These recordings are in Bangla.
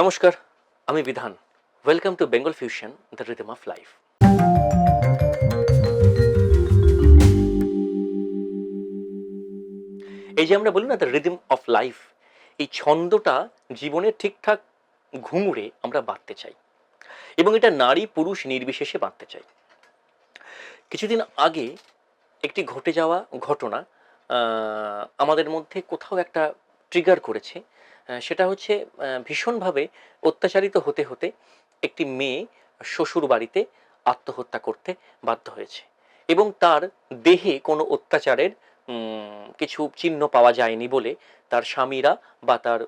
নমস্কার, আমি Bidhan. Welcome to Bengal fusion the rhythm of life এই যে আমরা বলি না দ্য রিদম অফ লাইফ এই ছন্দটা জীবনের ঠিকঠাক ঘুঙুরে আমরা বাঁধতে চাই। এবং এটা নারী পুরুষ নির্বিশেষে বাঁধতে চাই। কিছুদিন আগে একটি ঘটে যাওয়া ঘটনা আমাদের মধ্যে কোথাও একটা ট্রিগার করেছে। সেটা হচ্ছে ভীষণভাবে অত্যাচারিত হতে হতে একটি মেয়ে শ্বশুর বাড়িতে আত্মহত্যা করতে বাধ্য হয়েছে। এবং তার দেহে কোনো অত্যাচারের কিছু চিহ্ন পাওয়া যায়নি বলে তার স্বামীরা বা তার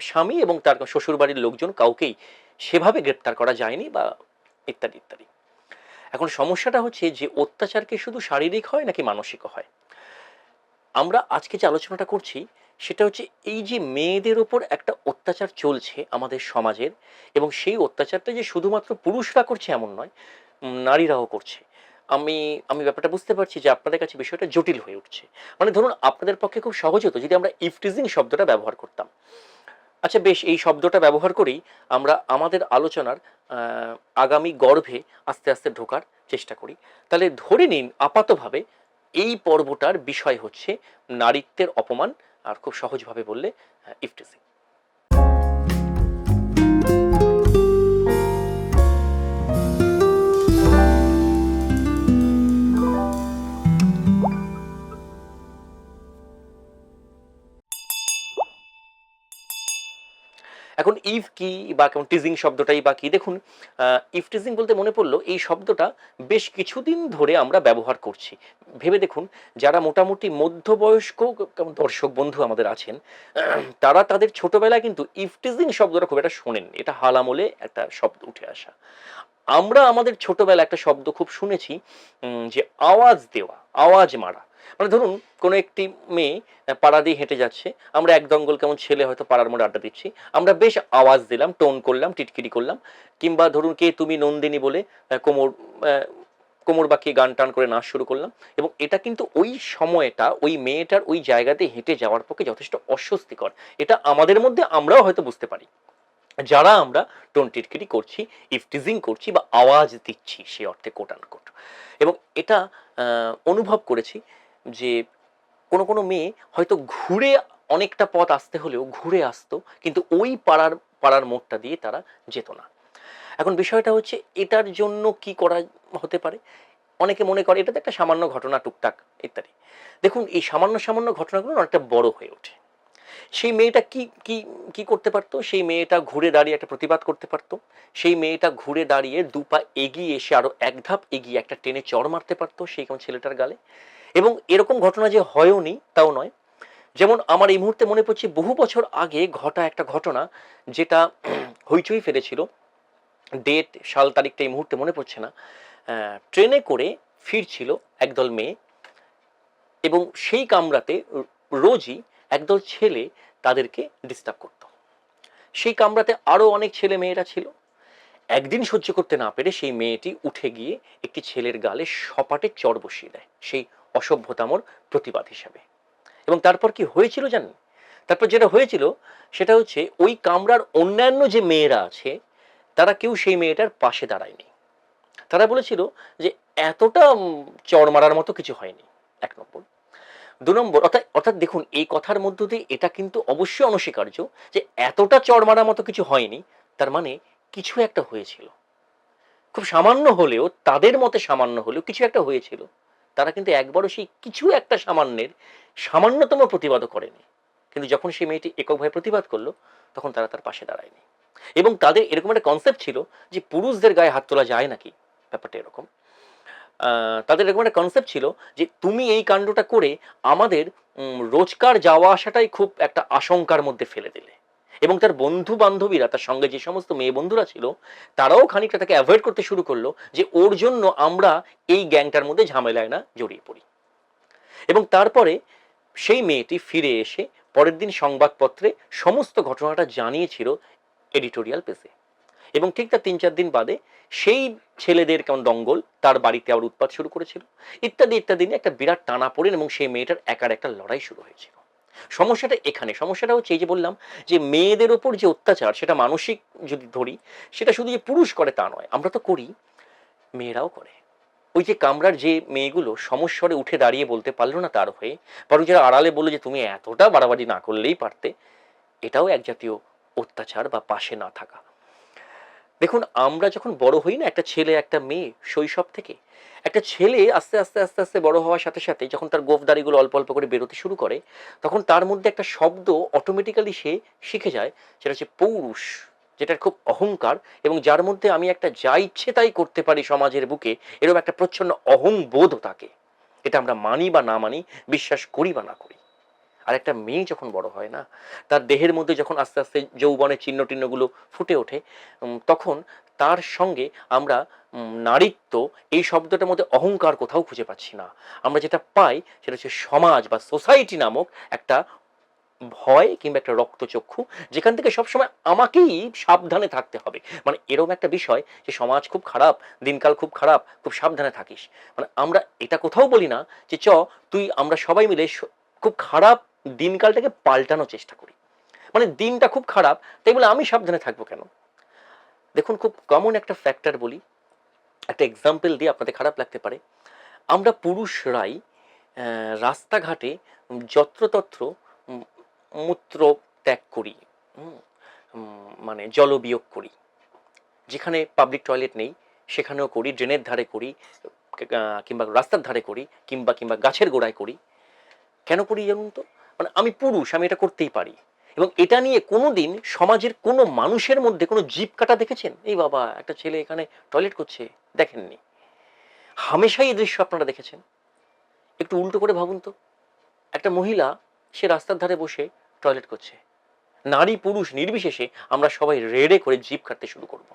স্বামী এবং তার শ্বশুর বাড়ির লোকজন কাউকেই সেভাবে গ্রেপ্তার করা যায়নি বা ইত্যাদি ইত্যাদি। এখন সমস্যাটা হচ্ছে যে অত্যাচার কি শুধু শারীরিক হয় নাকি মানসিকও হয়? আমরা আজকে যে আলোচনাটা করছি সেটা হচ্ছে এই যে মেয়েদের ওপর একটা অত্যাচার চলছে আমাদের সমাজের এবং সেই অত্যাচারটা যে শুধুমাত্র পুরুষরা করছে এমন নয় নারীরাও করছে। আমি আমি ব্যাপারটা বুঝতে পারছি যে আপনাদের কাছে বিষয়টা জটিল হয়ে উঠছে। মানে ধরুন আপনাদের পক্ষে খুব সহজ হতো যদি আমরা ইফটিজিং শব্দটা ব্যবহার করতাম। আচ্ছা বেশ, এই শব্দটা ব্যবহার করেই আমরা আমাদের আলোচনার আগামী গর্ভে আস্তে আস্তে ঢোকার চেষ্টা করি। তাহলে ধরে নিন আপাতভাবে এই পর্বটার বিষয় হচ্ছে নারীত্বের অপমান আর খুব সহজভাবে বললে ইফটিজিং এখন ইফ কি বা কেমন টিজিং শব্দটাই বা কি? দেখুন ইফ টিজিং বলতে মনে পড়ল, এই শব্দটা বেশ কিছুদিন ধরে আমরা ব্যবহার করছি। ভেবে দেখুন, যারা মোটামুটি মধ্যবয়স্ক কেমন দর্শক বন্ধু আমাদের আছেন, তারা তাদের ছোটবেলায় কিন্তু ইফটিজিং শব্দটা খুব একটা শোনেন এটা হালামলে একটা শব্দ উঠে আসা। আমরা আমাদের ছোটবেলা একটা শব্দ খুব শুনেছি যে আওয়াজ দেওয়া, আওয়াজ মারা। মানে ধরুন, কোনো একটি মেয়ে পাড়া দিয়ে হেঁটে যাচ্ছে, আমরা এক দঙ্গল কেমন ছেলে হয়তো পাড়ার মোড়ে আড্ডা দিচ্ছি, আমরা বেশ আওয়াজ দিলাম, টোন করলাম, টিটকিরি করলাম, কিংবা ধরুন কে তুমি নন্দিনী বলে কোমর কোমর বাঁকিয়ে গান টান করে নাচ শুরু করলাম, এবং এটা কিন্তু ওই সময়টা, ওই মেয়েটার ওই জায়গাতে হেঁটে যাওয়ার পক্ষে যথেষ্ট অস্বস্তিকর। এটা আমাদের মধ্যে আমরাও হয়তো বুঝতে পারি। যারা আমরা টোন টিটকিরি করছি, ইফটিজিং করছি বা আওয়াজ দিচ্ছি সে অর্থে কোট আন কোট এবং এটা অনুভব করেছি যে কোনো কোনো মেয়ে হয়তো ঘুরে অনেকটা পথ আসতে হলেও ঘুরে আসতো, কিন্তু ওই পাড়ার পাড়ার মোড়টা দিয়ে তারা যেত না। এখন বিষয়টা হচ্ছে এটার জন্য কি করা হতে পারে? অনেকে মনে করে এটা তো একটা সামান্য ঘটনা, টুকটাক ইত্যাদি। দেখুন, এই সামান্য সামান্য ঘটনাগুলো অনেকটা বড় হয়ে ওঠে। সেই মেয়েটা কি কি কি করতে পারতো? সেই মেয়েটা ঘুরে দাঁড়িয়ে একটা প্রতিবাদ করতে পারতো। সেই মেয়েটা ঘুরে দাঁড়িয়ে দু পা এগিয়ে এসে আরও এক ধাপ এগিয়ে একটা টেনে চড় মারতে পারতো সেই কেমন ছেলেটার গালে। এবং এরকম ঘটনা যে হয়ও নি তাও নয়। যেমন আমার এই মুহূর্তে মনে পড়ছে, বহু বছর আগে ঘটা একটা ঘটনা যেটা হইচই ফেলেছিল। ডেট, সাল, তারিখটা এই মুহূর্তে মনে পড়ছে না। ট্রেনে করে ফিরছিল একদল মেয়ে এবং সেই কামরাতে রোজই একদল ছেলে তাদেরকে ডিস্টার্ব করত। সেই কামরাতে আরও অনেক ছেলে মেয়েরা ছিল। একদিন সহ্য করতে না পেরে সেই মেয়েটি উঠে গিয়ে একটি ছেলের গালে সপাটে চড় বসিয়ে দেয়, সেই অসভ্যতামর প্রতিবাদ হিসাবে। এবং তারপর কি হয়েছিল জানেন? তারপর যেটা হয়েছিল, সেটা হচ্ছে ওই কামরার অন্যান্য যে মেয়েরা আছে, তারা কেউ সেই মেয়েটার পাশে দাঁড়ায়নি। তারা বলেছিল যে, এতটা চড় মারার মতো কিছু হয়নি। এক নম্বর। দু নম্বর, অর্থাৎ অর্থাৎ দেখুন, এই কথার মধ্য দিয়ে এটা কিন্তু অবশ্যই অনস্বীকার্য যে এতটা চড় মারার মতো কিছু হয়নি, তার মানে কিছু একটা হয়েছিল। খুব সামান্য হলেও, তাদের মতে সামান্য হলেও কিছু একটা হয়েছিল। তারা কিন্তু একবারও সেই কিছু একটা সামান্যের সামান্যতম প্রতিবাদও করেনি। কিন্তু যখন সেই মেয়েটি এককভাবে প্রতিবাদ করল, তখন তারা তার পাশে দাঁড়ায়নি। এবং তাদের এরকম একটা কনসেপ্ট ছিল যে পুরুষদের গায়ে হাত তোলা যায় নাকি? ব্যাপারটা এরকম। তাদের এরকম একটা কনসেপ্ট ছিল যে তুমি এই কাণ্ডটা করে আমাদের রোজকার যাওয়া আসাটাই খুব একটা আশঙ্কার মধ্যে ফেলে দিলে। এবং তার বন্ধু বান্ধবীরা তার সঙ্গে যে সমস্ত মেয়ে বন্ধুরা ছিল, তারাও খানিকটা তাকে অ্যাভয়েড করতে শুরু করল যে ওর জন্য আমরা এই গ্যাংটার মধ্যে ঝামেলায় না জড়িয়ে পড়ি। এবং তারপরে সেই মেয়েটি ফিরে এসে পরের দিন সংবাদপত্রে সমস্ত ঘটনাটা জানিয়েছিল এডিটোরিয়াল পেজে এবং ঠিক তার তিন চার দিন বাদে সেই ছেলেদের কেমন দঙ্গল, তার বাড়িতে আবার উৎপাত শুরু করেছিল। ইত্যাদি ইত্যাদি নিয়ে একটা বিরাট টানা পড়েন এবং সেই মেয়েটার একার একটা লড়াই শুরু হয়েছিল। সমস্যাটা এখানে। সমস্যাটা হচ্ছে এই যে বললাম যে মেয়েদের ওপর যে অত্যাচার, সেটা মানসিক যদি ধরি, সেটা শুধু যে পুরুষ করে তা নয়, আমরা তো করি, মেয়েরাও করে। ওই যে কামরার যে মেয়েগুলো সমস্বরে উঠে দাঁড়িয়ে বলতে পারল না তার হয়ে, বরং যারা আড়ালে বলল যে তুমি এতটা বাড়াবাড়ি না করলেই পারতে, এটাও এক জাতীয় অত্যাচার বা পাশে না থাকা। দেখুন, আমরা যখন বড় হই না, একটা ছেলে, একটা মেয়ে শৈশব থেকে, একটা ছেলে আস্তে আস্তে আস্তে আস্তে বড় হওয়ার সাথে সাথে যখন তার গোফদারিগুলো অল্প অল্প করে বেরোতে শুরু করে, তখন তার মধ্যে একটা শব্দ অটোমেটিক্যালি সে শিখে যায়, সেটা হচ্ছে পৌরুষ, যেটার খুব অহংকার এবং যার মধ্যে আমি একটা যা ইচ্ছে তাই করতে পারি সমাজের বুকে, এরকম একটা প্রচ্ছন্ন অহংবোধ থাকে এটা আমরা মানি বা না মানি, বিশ্বাস করি বা না করি। আর একটা মেয়ে যখন বড় হয় না, তার দেহের মধ্যে যখন আস্তে আস্তে যৌবনের চিহ্ন টিহ্নগুলো ফুটে ওঠে তখন তার সঙ্গে আমরা নারীত্ব এই শব্দটার মধ্যে অহংকার কোথাও খুঁজে পাচ্ছি না। আমরা যেটা পাই সেটা হচ্ছে সমাজ বা সোসাইটি নামক একটা ভয় কিংবা একটা রক্তচক্ষু, যেখান থেকে সবসময় আমাকেই সাবধানে থাকতে হবে। মানে এরকম একটা বিষয় যে সমাজ খুব খারাপ, দিনকাল খুব খারাপ, খুব সাবধানে থাকিস। মানে আমরা এটা কোথাও বলি না যে চ, তুই, আমরা সবাই মিলে খুব খারাপ দিনকালটাকে পাল্টানোর চেষ্টা করি। মানে দিনটা খুব খারাপ, তাই বলে আমি সাবধানে থাকব কেন? দেখুন, খুব কমন একটা ফ্যাক্টর বলি, একটা এক্সাম্পল দিয়ে আপনাদের খারাপ লাগতে পারে। আমরা পুরুষরাই রাস্তাঘাটে যত্রতত্র মূত্র ত্যাগ করি মানে জলবিয়োগ করি। যেখানে পাবলিক টয়লেট নেই, সেখানেও করি ড্রেনের ধারে করি কিংবা রাস্তার ধারে করি, কিংবা কিংবা গাছের গোড়ায় করি। কেন করি জানুন তো? মানে আমি পুরুষ, আমি এটা করতেই পারি। এবং এটা নিয়ে কোনো দিন সমাজের কোনো মানুষের মধ্যে কোনো জিপ কাটা দেখেছেন? এই বাবা, একটা ছেলে এখানে টয়লেট করছে, দেখেননি। হামেশাই এই দৃশ্য আপনারা দেখেছেন। একটু উল্টো করে ভাবুন তো। একটা মহিলা, সে রাস্তার ধারে বসে টয়লেট করছে। নারী পুরুষ নির্বিশেষে আমরা সবাই রেড়ে করে জিপ কাটতে শুরু করব।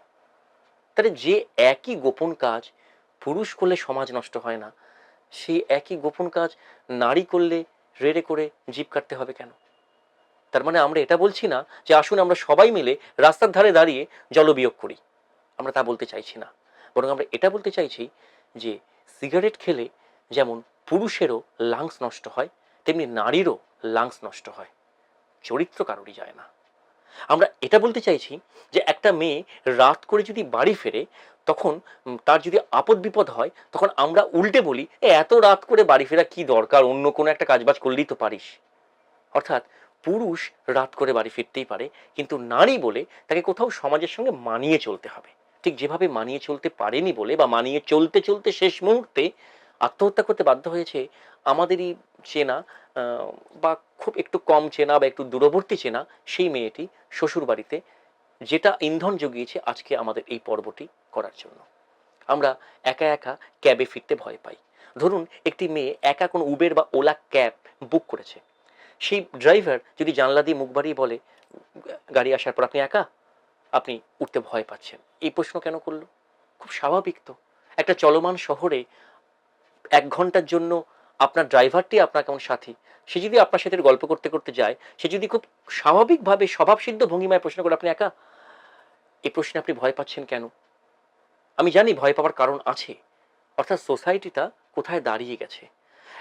তাহলে যে একই গোপন কাজ পুরুষ করলে সমাজ নষ্ট হয় না, সেই একই গোপন কাজ নারী করলে রেড়ে করে জিপ কাটতে হবে কেন? তার মানে আমরা এটা বলছি না যে আসুন আমরা সবাই মিলে রাস্তার ধারে দাঁড়িয়ে জলবিয়োগ করি। আমরা তা বলতে চাইছি না। বরং আমরা এটা বলতে চাইছি যে সিগারেট খেলে যেমন পুরুষেরও লাংস নষ্ট হয়, তেমনি নারীরও লাংস নষ্ট হয়। চরিত্র কারোরই যায় না। আমরা এটা বলতে চাইছি যে একটা মেয়ে রাত করে যদি বাড়ি ফেরে, তখন তার যদি আপদ বিপদ হয়, তখন আমরা উল্টে বলি এত রাত করে বাড়ি ফেরা কি দরকার? অন্য কোনো একটা কাজবাজ করলেই তো পারিস। অর্থাৎ পুরুষ রাত করে বাড়ি ফিরতেই পারে, কিন্তু নারী বলে তাকে কোথাও সমাজের সঙ্গে মানিয়ে চলতে হবে। ঠিক যেভাবে মানিয়ে চলতে পারেনি বলে বা মানিয়ে চলতে চলতে শেষ মুহূর্তে আত্মহত্যা করতে বাধ্য হয়েছে আমাদেরই চেনা বা খুব একটু কম চেনা বা একটু দূরবর্তী চেনা সেই মেয়েটি শ্বশুর বাড়িতে যেটা ইন্ধন জুগিয়েছে আজকে আমাদের এই পর্বটি করার জন্য। আমরা একা একা ক্যাবে ফিরতে ভয় পাই। ধরুন, একটি মেয়ে একা কোনো উবের বা ওলা ক্যাব বুক করেছে। সেই ড্রাইভার যদি জানলা দিয়ে মুখ বাড়িয়ে বলে, গাড়ি আসার পর আপনি একা? আপনি উঠতে ভয় পাচ্ছেন। এই প্রশ্ন কেন করল? খুব স্বাভাবিক তো। একটা চলমান শহরে এক ঘণ্টার জন্য আপনার ড্রাইভারটি আপনার কেমন সাথী? সে যদি আপনার সাথে গল্প করতে করতে যায়, সে যদি খুব স্বাভাবিকভাবে স্বভাবসিদ্ধ ভঙ্গিমায় প্রশ্ন করে, আপনি একা? এই প্রশ্নে আপনি ভয় পাচ্ছেন কেন? আমি জানি ভয় পাওয়ার কারণ আছে। অর্থাৎ সোসাইটিটা কোথায় দাঁড়িয়ে গেছে?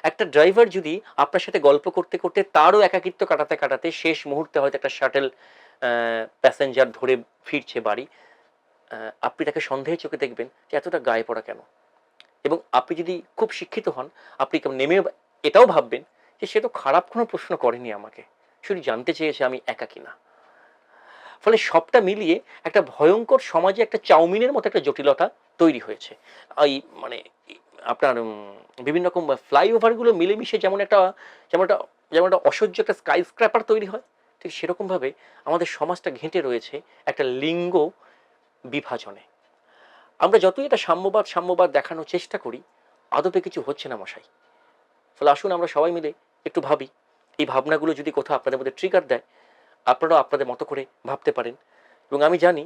একটা ড্রাইভার যদি আপনার সাথে গল্প করতে করতে তারও একাকিত্ব কাটাতে কাটাতে শেষ মুহূর্তে হয়তো একটা শাটেল প্যাসেঞ্জার ধরে ফিরছে বাড়ি আপনি তাকে সন্দেহের চোখে দেখবেন যে এতটা গায়ে পড়া কেন? এবং আপনি যদি খুব শিক্ষিত হন, আপনি নেমে এটাও ভাববেন যে সে তো খারাপ কোনো প্রশ্ন করেনি আমাকে। শুধু জানতে চেয়েছে আমি একা কিনা ফলে সবটা মিলিয়ে একটা ভয়ঙ্কর সমাজে একটা চাউমিনের মতো একটা জটিলতা তৈরি হয়েছে। এই মানে আপনার বিভিন্ন রকম ফ্লাইওভারগুলো মিলেমিশে যেমন একটা যেমন একটা যেমন একটা অসহ্য একটা স্কাই স্ক্র্যাপার তৈরি হয়, ঠিক সেরকমভাবে আমাদের সমাজটা ঘেঁটে রয়েছে একটা লিঙ্গ বিভাজনে। আমরা যতই এটা সাম্যবাদ সাম্যবাদ দেখানোর চেষ্টা করি, আদপে কিছু হচ্ছে না মশাই। ফলে আসুন আমরা সবাই মিলে একটু ভাবি, এই ভাবনাগুলো যদি কোথাও আপনাদের মধ্যে ট্রিগার দেয়, আপনারাও আপনাদের মতো করে ভাবতে পারেন। এবং আমি জানি,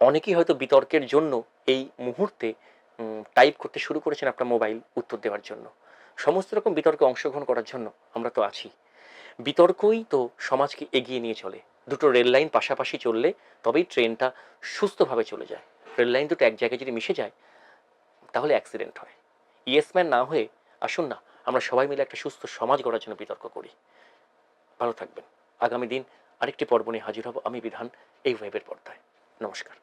অনেকেই হয়তো বিতর্কের জন্য এই মুহূর্তে টাইপ করতে শুরু করেছেন আপনার মোবাইল উত্তর দেওয়ার জন্য। সমস্ত রকম বিতর্কে অংশগ্রহণ করার জন্য আমরা তো আছি। বিতর্কই তো সমাজকে এগিয়ে নিয়ে চলে। দুটো রেল লাইন পাশাপাশি চললে তবেই ট্রেনটা সুস্থভাবে চলে যায়। রেল লাইন দুটো এক জায়গায় যদি মিশে যায়, তাহলে অ্যাক্সিডেন্ট হয়। ইয়েসম্যান না হয়ে আসুন না, আমরা সবাই মিলে একটা সুস্থ সমাজ গড়ার জন্য বিতর্ক করি। ভালো থাকবেন। আগামী দিন আরেকটি পর্ব নিয়ে হাজির হব আমি বিধান, এই ওয়েবের পর্দায়। নমস্কার।